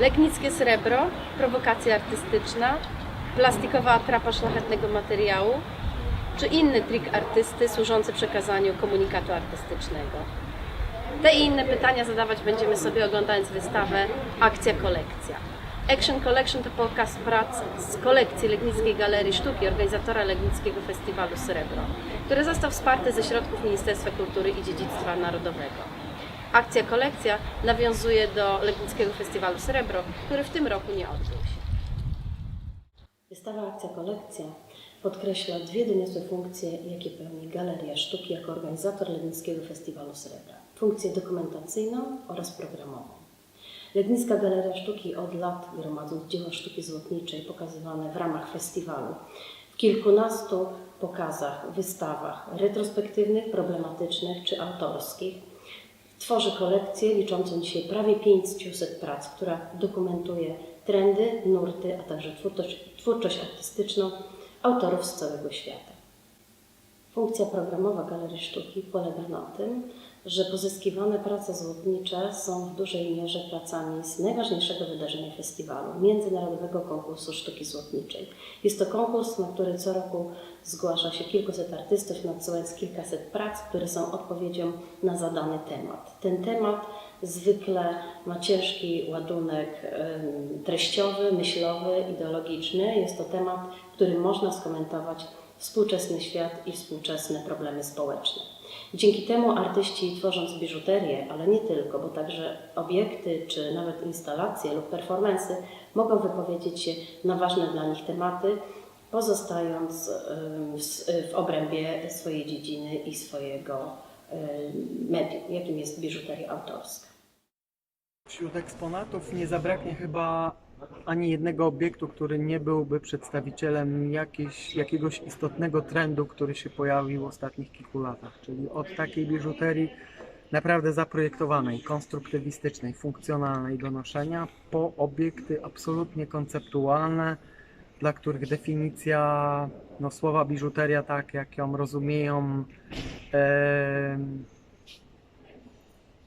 Legnickie srebro, prowokacja artystyczna, plastikowa atrapa szlachetnego materiału, czy inny trik artysty służący przekazaniu komunikatu artystycznego. Te i inne pytania zadawać będziemy sobie oglądając wystawę Akcja Kolekcja. Action Collection to pokaz prac z kolekcji Legnickiej Galerii Sztuki, organizatora Legnickiego Festiwalu Srebro, który został wsparty ze środków Ministerstwa Kultury i Dziedzictwa Narodowego. Akcja Kolekcja nawiązuje do Legnickiego Festiwalu Srebro, który w tym roku nie odbył się. Wystawa Akcja Kolekcja podkreśla dwie doniosłe funkcje, jakie pełni Galeria Sztuki jako organizator Legnickiego Festiwalu Srebra. Funkcję dokumentacyjną oraz programową. Legnicka Galeria Sztuki od lat gromadząc dzieła sztuki złotniczej pokazywane w ramach festiwalu w kilkunastu pokazach, wystawach retrospektywnych, problematycznych czy autorskich. Tworzy kolekcję liczącą dzisiaj prawie 500 prac, która dokumentuje trendy, nurty, a także twórczość, twórczość artystyczną autorów z całego świata. Funkcja programowa Galerii Sztuki polega na tym, że pozyskiwane prace złotnicze są w dużej mierze pracami z najważniejszego wydarzenia festiwalu Międzynarodowego Konkursu Sztuki Złotniczej. Jest to konkurs, na który co roku zgłasza się kilkuset artystów, nadsyłając kilkaset prac, które są odpowiedzią na zadany temat. Ten temat zwykle ma ciężki ładunek treściowy, myślowy, ideologiczny. Jest to temat, który można skomentować współczesny świat i współczesne problemy społeczne. Dzięki temu artyści tworząc biżuterię, ale nie tylko, bo także obiekty czy nawet instalacje lub performensy mogą wypowiedzieć się na ważne dla nich tematy, pozostając w obrębie swojej dziedziny i swojego medium, jakim jest biżuteria autorska. Wśród eksponatów nie zabraknie chyba ani jednego obiektu, który nie byłby przedstawicielem jakiegoś istotnego trendu, który się pojawił w ostatnich kilku latach. Czyli od takiej biżuterii naprawdę zaprojektowanej, konstruktywistycznej, funkcjonalnej do noszenia, po obiekty absolutnie konceptualne, dla których definicja no, słowa biżuteria, tak jak ją rozumieją em,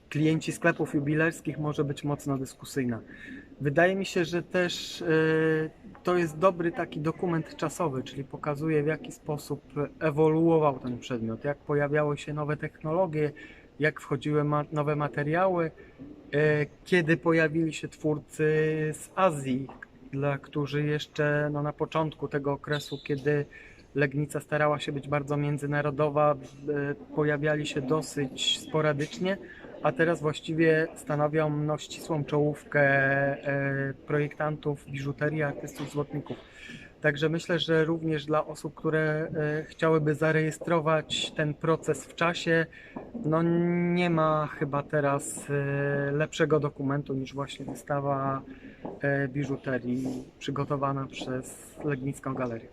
klienci sklepów jubilerskich może być mocno dyskusyjna. Wydaje mi się, że też e, to jest dobry taki dokument czasowy, czyli pokazuje w jaki sposób ewoluował ten przedmiot, jak pojawiały się nowe technologie, jak wchodziły nowe materiały, e, kiedy pojawili się twórcy z Azji, dla którzy jeszcze no, na początku tego okresu, kiedy Legnica starała się być bardzo międzynarodowa, e, pojawiali się dosyć sporadycznie, a teraz właściwie stanowią no, ścisłą czołówkę e, projektantów biżuterii, artystów złotników. Także myślę, że również dla osób, które e, chciałyby zarejestrować ten proces w czasie, no nie ma chyba teraz e, lepszego dokumentu niż właśnie wystawa biżuterii przygotowana przez Legnicką Galerię.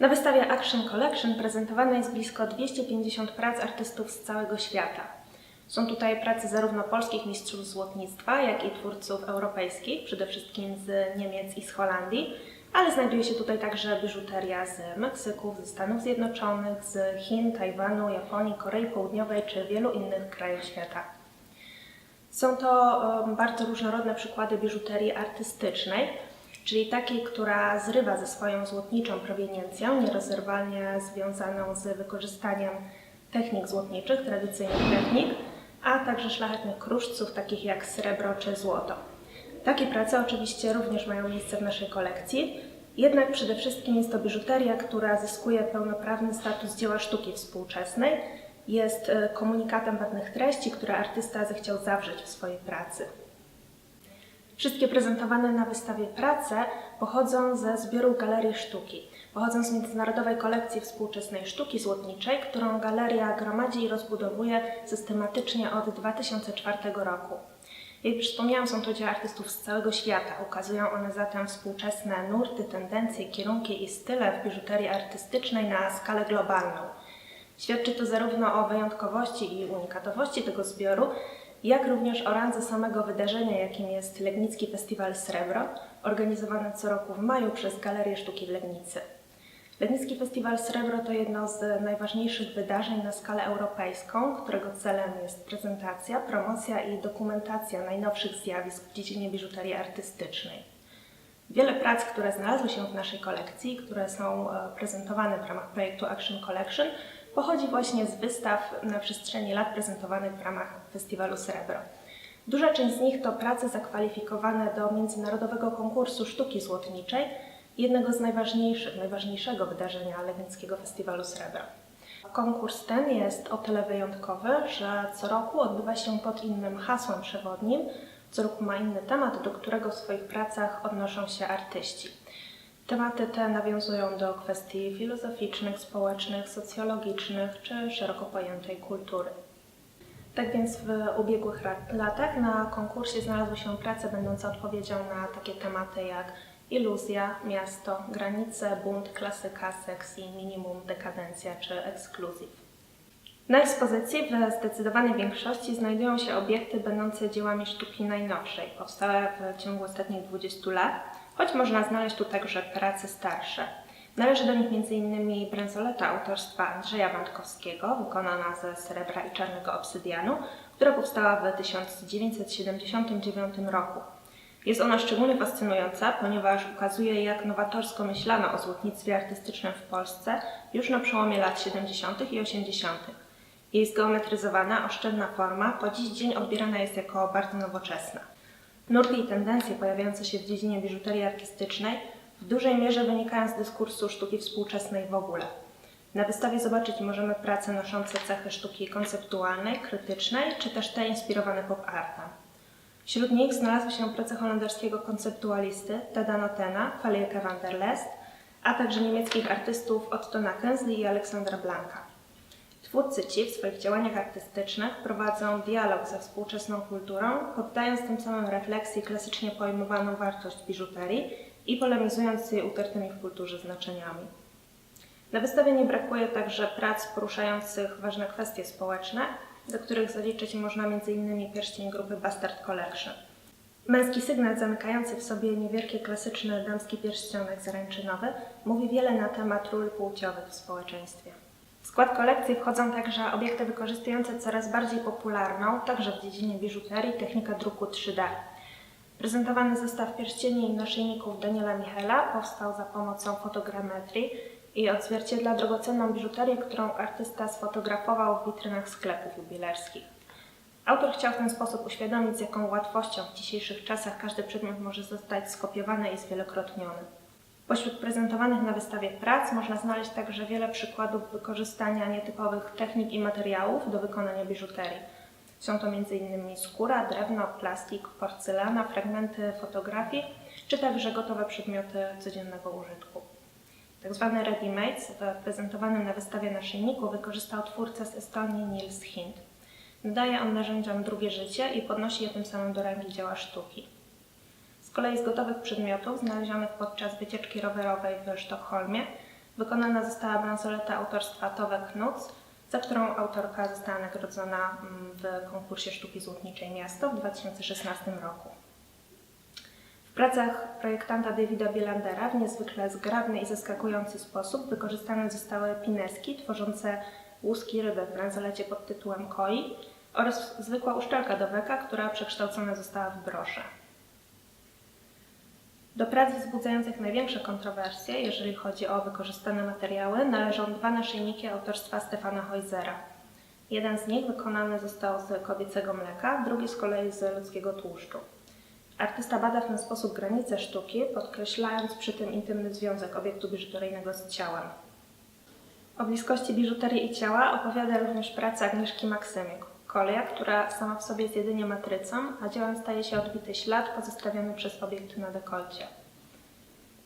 Na wystawie Action Collection prezentowane jest blisko 250 prac artystów z całego świata. Są tutaj prace zarówno polskich mistrzów złotnictwa, jak i twórców europejskich, przede wszystkim z Niemiec i z Holandii, ale znajduje się tutaj także biżuteria z Meksyku, ze Stanów Zjednoczonych, z Chin, Tajwanu, Japonii, Korei Południowej czy wielu innych krajów świata. Są to bardzo różnorodne przykłady biżuterii artystycznej, czyli takiej, która zrywa ze swoją złotniczą proweniencją, nierozerwalnie związaną z wykorzystaniem technik złotniczych, tradycyjnych technik, a także szlachetnych kruszców, takich jak srebro czy złoto. Takie prace oczywiście również mają miejsce w naszej kolekcji, jednak przede wszystkim jest to biżuteria, która zyskuje pełnoprawny status dzieła sztuki współczesnej, jest e, komunikatem pewnych treści, które artysta zechciał zawrzeć w swojej pracy. Wszystkie prezentowane na wystawie prace pochodzą ze zbioru Galerii Sztuki. Pochodzą z Międzynarodowej Kolekcji Współczesnej Sztuki Złotniczej, którą galeria gromadzi i rozbudowuje systematycznie od 2004 roku. Jak już wspomniałam, są to dzieła artystów z całego świata. Ukazują one zatem współczesne nurty, tendencje, kierunki i style w biżuterii artystycznej na skalę globalną. Świadczy to zarówno o wyjątkowości i unikatowości tego zbioru, jak również o randze samego wydarzenia, jakim jest Legnicki Festiwal Srebro, organizowany co roku w maju przez Galerię Sztuki w Legnicy. Legnicki Festiwal Srebro to jedno z najważniejszych wydarzeń na skalę europejską, którego celem jest prezentacja, promocja i dokumentacja najnowszych zjawisk w dziedzinie biżuterii artystycznej. Wiele prac, które znalazły się w naszej kolekcji, które są e, prezentowane w ramach projektu Action Collection, pochodzi właśnie z wystaw na przestrzeni lat prezentowanych w ramach Festiwalu Srebro. Duża część z nich to prace zakwalifikowane do międzynarodowego konkursu sztuki złotniczej, jednego z najważniejszych, najważniejszego wydarzenia Legnickiego Festiwalu Srebra. Konkurs ten jest o tyle wyjątkowy, że co roku odbywa się pod innym hasłem przewodnim, co roku ma inny temat, do którego w swoich pracach odnoszą się artyści. Tematy te nawiązują do kwestii filozoficznych, społecznych, socjologicznych czy szeroko pojętej kultury. Tak więc w ubiegłych latach na konkursie znalazły się prace będące odpowiedzią na takie tematy jak iluzja, miasto, granice, bunt, klasyka, seks i minimum, dekadencja czy ekskluzyw. Na ekspozycji w zdecydowanej większości znajdują się obiekty będące dziełami sztuki najnowszej, powstałe w ciągu ostatnich 20 lat, choć można znaleźć tu także prace starsze. Należy do nich m.in. bransoleta autorstwa Andrzeja Wandkowskiego, wykonana ze srebra i czarnego obsydianu, która powstała w 1979 roku. Jest ona szczególnie fascynująca, ponieważ ukazuje, jak nowatorsko myślano o złotnictwie artystycznym w Polsce już na przełomie lat 70. i 80. Jej zgeometryzowana, oszczędna forma po dziś dzień odbierana jest jako bardzo nowoczesna. Nurty i tendencje pojawiające się w dziedzinie biżuterii artystycznej w dużej mierze wynikają z dyskursu sztuki współczesnej w ogóle. Na wystawie zobaczyć możemy prace noszące cechy sztuki konceptualnej, krytycznej, czy też te inspirowane pop artem. Wśród nich znalazły się prace holenderskiego konceptualisty Teda Notena, Falieka van der Lest, a także niemieckich artystów Ottona Kenzli i Aleksandra Blanka. Twórcy ci w swoich działaniach artystycznych prowadzą dialog ze współczesną kulturą, poddając tym samym refleksji klasycznie pojmowaną wartość biżuterii i polemizując jej utartymi w kulturze znaczeniami. Na wystawie nie brakuje także prac poruszających ważne kwestie społeczne, do których zaliczyć można m.in. pierścień grupy Bastard Collection. Męski sygnet zamykający w sobie niewielki klasyczny damski pierścionek zaręczynowy mówi wiele na temat ról płciowych w społeczeństwie. W skład kolekcji wchodzą także obiekty wykorzystujące coraz bardziej popularną, także w dziedzinie biżuterii, technikę druku 3D. Prezentowany zestaw pierścieni i naszyjników Daniela Michela powstał za pomocą fotogrammetrii i odzwierciedla drogocenną biżuterię, którą artysta sfotografował w witrynach sklepów jubilerskich. Autor chciał w ten sposób uświadomić, z jaką łatwością w dzisiejszych czasach każdy przedmiot może zostać skopiowany i zwielokrotniony. Pośród prezentowanych na wystawie prac można znaleźć także wiele przykładów wykorzystania nietypowych technik i materiałów do wykonania biżuterii. Są to m.in. skóra, drewno, plastik, porcelana, fragmenty fotografii, czy także gotowe przedmioty codziennego użytku. Tak zwany ready-mades w prezentowanym na wystawie naszyjniku wykorzystał twórca z Estonii Niels Hind. Nadaje on narzędziom drugie życie i podnosi je tym samym do rangi dzieła sztuki. Z kolei z gotowych przedmiotów znalezionych podczas wycieczki rowerowej w Sztokholmie wykonana została bransoleta autorstwa Tove Knuts, za którą autorka została nagrodzona mm, w konkursie sztuki złotniczej Miasto w 2016 roku. W pracach projektanta Davida Bielandera w niezwykle zgrabny i zaskakujący sposób wykorzystane zostały pineski tworzące łuski ryby w bransolecie pod tytułem koi oraz zwykła uszczelka do weka, która przekształcona została w broszę. Do prac wzbudzających największe kontrowersje, jeżeli chodzi o wykorzystane materiały, należą dwa naszyjniki autorstwa Stefana Heusera. Jeden z nich wykonany został z kobiecego mleka, drugi z kolei z ludzkiego tłuszczu. Artysta bada w ten sposób granice sztuki, podkreślając przy tym intymny związek obiektu biżuteryjnego z ciałem. O bliskości biżuterii i ciała opowiada również praca Agnieszki Maksymiuk, kolia, która sama w sobie jest jedynie matrycą, a dziełem staje się odbity ślad pozostawiony przez obiekt na dekolcie.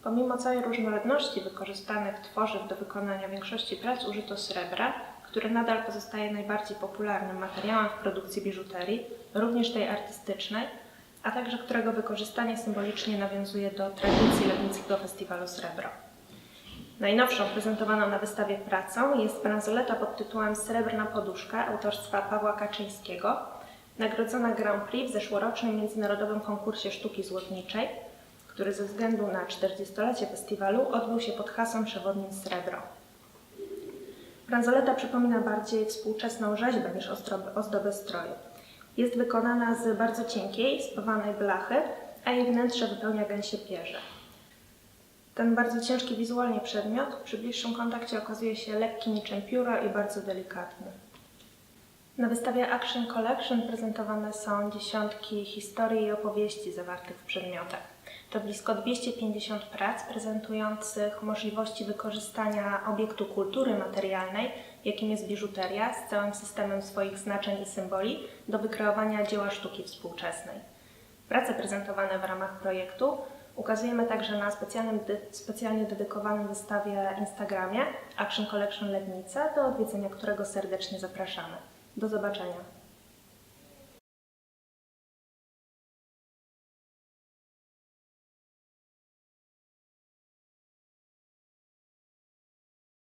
Pomimo całej różnorodności wykorzystanych tworzyw do wykonania większości prac użyto srebra, które nadal pozostaje najbardziej popularnym materiałem w produkcji biżuterii, również tej artystycznej, a także którego wykorzystanie symbolicznie nawiązuje do tradycji Legnickiego Festiwalu Srebro. Najnowszą prezentowaną na wystawie pracą jest bransoleta pod tytułem Srebrna poduszka autorstwa Pawła Kaczyńskiego, nagrodzona Grand Prix w zeszłorocznym międzynarodowym konkursie sztuki złotniczej, który ze względu na 40-lecie festiwalu odbył się pod hasłem przewodnim Srebro. Bransoleta przypomina bardziej współczesną rzeźbę niż ozdobę, stroju. Jest wykonana z bardzo cienkiej, spawanej blachy, a jej wnętrze wypełnia gęsie pierze. Ten bardzo ciężki wizualnie przedmiot przy bliższym kontakcie okazuje się lekki niczym pióro i bardzo delikatny. Na wystawie Action Collection prezentowane są dziesiątki historii i opowieści zawartych w przedmiotach. To blisko 250 prac prezentujących możliwości wykorzystania obiektu kultury materialnej, jakim jest biżuteria, z całym systemem swoich znaczeń i symboli do wykreowania dzieła sztuki współczesnej. Prace prezentowane w ramach projektu ukazujemy także na specjalnym, specjalnie dedykowanym wystawie Instagramie Action Collection Lednica, do odwiedzenia którego serdecznie zapraszamy. Do zobaczenia.